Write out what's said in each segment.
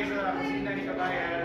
tayo sa kusina ni Kabayan.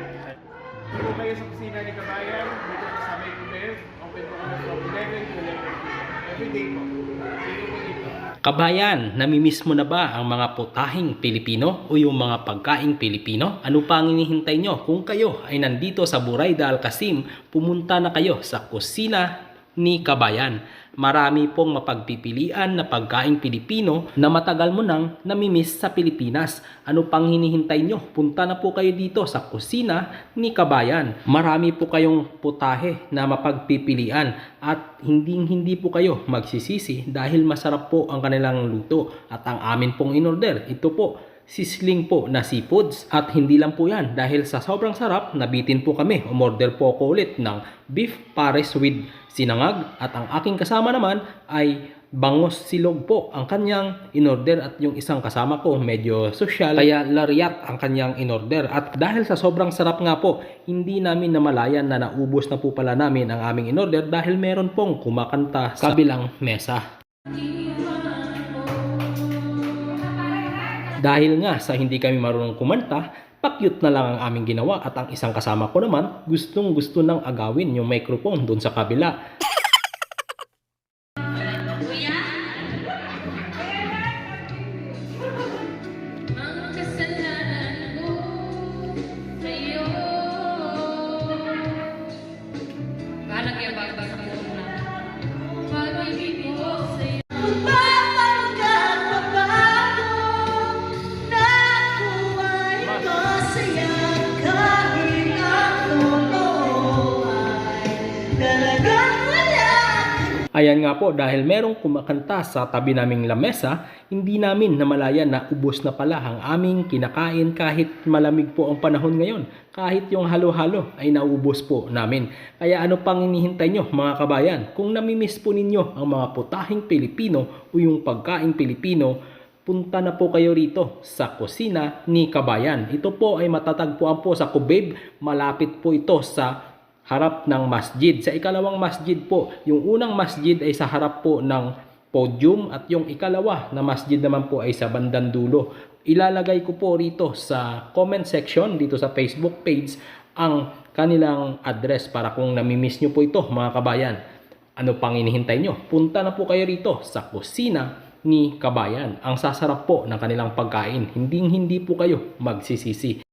Dito kayo sa kusina ni Kabayan. Dito sa May Kuber. Open po kami from 11 to 11 p.m. Every day po. Dito po dito. Kabayan, namimiss mo na ba ang mga putahing Pilipino o yung mga pagkaing Pilipino? Ano pa ang inihintay nyo? Kung kayo ay nandito sa Burayda Al-Qasim, pumunta na kayo sa kusina ni Kabayan. Marami pong mapagpipilian na pagkaing Pilipino na matagal mo nang namimiss sa Pilipinas. Ano pang hinihintay nyo? Punta na po kayo dito sa kusina ni Kabayan. Marami po kayong putahe na mapagpipilian at hindi hindi po kayo magsisisi dahil masarap po ang kanilang luto at ang amin pong inorder. Ito po sisling po na seafoods at hindi lang po yan. Dahil sa sobrang sarap nabitin po kami. Umorder po ako ulit ng beef pares with sinangag. At ang aking kasama naman ay bangos silog po ang kanyang inorder at yung isang kasama ko medyo social. Kaya lariat ang kanyang inorder. At dahil sa sobrang sarap nga po hindi namin namalayan na naubos na po pala namin ang aming inorder dahil meron pong kumakanta sa kabilang mesa Dahil nga sa hindi kami marunong kumanta, pakyut na lang ang aming ginawa at ang isang kasama ko naman gustong gusto nang agawin yung microphone doon sa kabila. Ang Ayan nga po, dahil merong kumakanta sa tabi naming lamesa, hindi namin namalayan na ubos na pala ang aming kinakain kahit malamig po ang panahon ngayon. Kahit yung halo-halo ay naubos po namin. Kaya ano pang inihintay nyo mga kabayan? Kung namimiss po ninyo ang mga putahing Pilipino o yung pagkain Pilipino, punta na po kayo rito sa kusina ni Kabayan. Ito po ay matatagpuan po sa Kubeb. Malapit po ito sa harap ng masjid. Sa ikalawang masjid po, yung unang masjid ay sa harap po ng podium at yung ikalawa na masjid naman po ay sa bandang dulo. Ilalagay ko po rito sa comment section dito sa Facebook page ang kanilang address para kung namimiss nyo po ito mga kabayan. Ano pang inihintay nyo? Punta na po kayo rito sa kusina ni Kabayan. Ang sasarap po ng kanilang pagkain. Hindi hindi po kayo magsisisi.